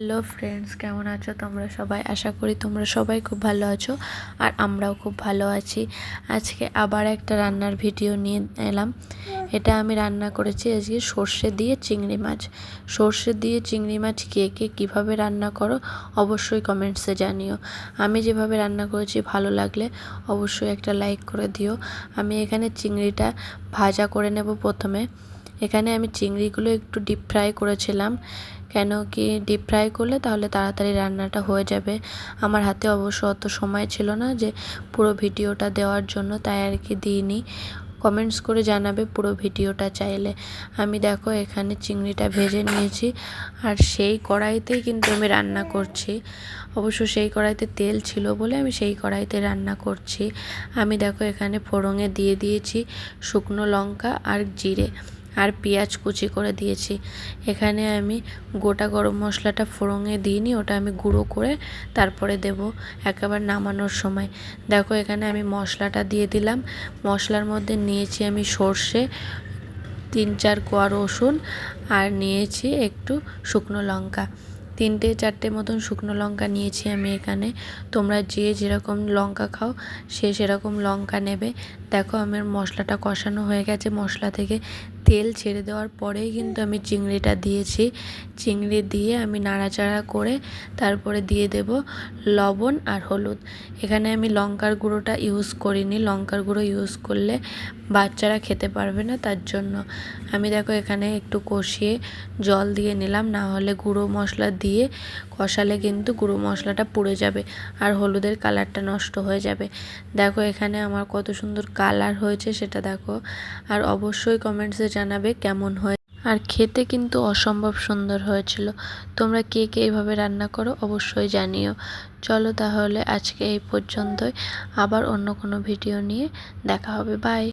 Hello friends কেমন আছো তোমরা সবাই? আশা করি তোমরা সবাই খুব ভালো আছো আর আমরাও খুব ভালো আছি। আজকে আবার একটা রান্নার ভিডিও নিয়ে এলাম। এটা আমি রান্না করেছি আজকে সর্ষে দিয়ে চিংড়ি মাছ। সর্ষে দিয়ে চিংড়ি মাছ কে কে কীভাবে রান্না করো অবশ্যই কমেন্টসে জানিও। আমি যেভাবে রান্না করেছি ভালো লাগলে অবশ্যই একটা লাইক করে দিও। আমি এখানে চিংড়িটা ভাজা করে নেব প্রথমে। এখানে আমি চিংড়িগুলো একটু ডিপ ফ্রাই করেছিলাম। কেন কি ডিপ ফ্রাই করলে তাহলে তাড়াতাড়ি রান্নাটা হয়ে যাবে। আমার হাতে অবশ্য অত সময় ছিল না যে পুরো ভিডিওটা দেওয়ার জন্য, তাই আর কি দিইনি। কমেন্টস করে জানাবে পুরো ভিডিওটা চাইলে। আমি দেখো এখানে চিংড়িটা ভেজে নিয়েছি, আর সেই কড়াইতেই কিন্তু আমি রান্না করছি। অবশ্য সেই কড়াইতে তেল ছিল বলে আমি সেই কড়াইতে রান্না করছি। আমি দেখো এখানে ফোড়ঙে দিয়ে দিয়েছি শুকনো লঙ্কা আর জিরে। আর পেঁয়াজ কুচি করে দিয়েছি। এখানে আমি গোটা গরম মশলাটা ফোড়ঙে দিইনি, ওটা আমি গুঁড়ো করে তারপরে দেব একেবারে নামানোর সময়। দেখো, এখানে আমি মশলাটা দিয়ে দিলাম। মশলার মধ্যে নিয়েছি আমি সর্ষে, তিন চার কোয়া রসুন আর নিয়েছি একটু শুকনো লঙ্কা। তিনটে, চারটে মতন শুকনো লঙ্কা নিয়েছি আমি এখানে। তোমরা যে যেরকম লঙ্কা খাও, সে সেরকম লঙ্কা নেবে। দেখো, আমার মশলাটা কষানো হয়ে গেছে। মশলা থেকে তেল ছেড়ে দেওয়ার পরেই কিন্তু আমি চিংড়িটা দিয়েছি। চিংড়ি দিয়ে আমি নাড়াচাড়া করে তারপরে দিয়ে দেব লবণ আর হলুদ। এখানে আমি লঙ্কার গুঁড়োটা ইউজ করিনি। লঙ্কার গুঁড়ো ইউজ করলে বাচ্চারা খেতে পারবে না, তার জন্য। আমি দেখো, এখানে একটু কষিয়ে জল দিয়ে নিলাম। না হলে গুঁড়ো মশলা দিয়ে কষালে কিন্তু গুঁড়ো মশলাটা পুড়ে যাবে আর হলুদের কালারটা নষ্ট হয়ে যাবে। দেখো এখানে আমার কত সুন্দর কালার হয়েছে সেটা দেখো। আর অবশ্যই কমেন্টসে জানাবে কেমন হয় আর খেতে কিন্তু অসম্ভব সুন্দর হয়েছিল। তোমরা কে কে এইভাবে রান্না করো অবশ্যই জানিও। চলো তাহলে আজকে এই পর্যন্তই। আবার অন্য কোনো ভিডিও নিয়ে দেখা হবে। বাই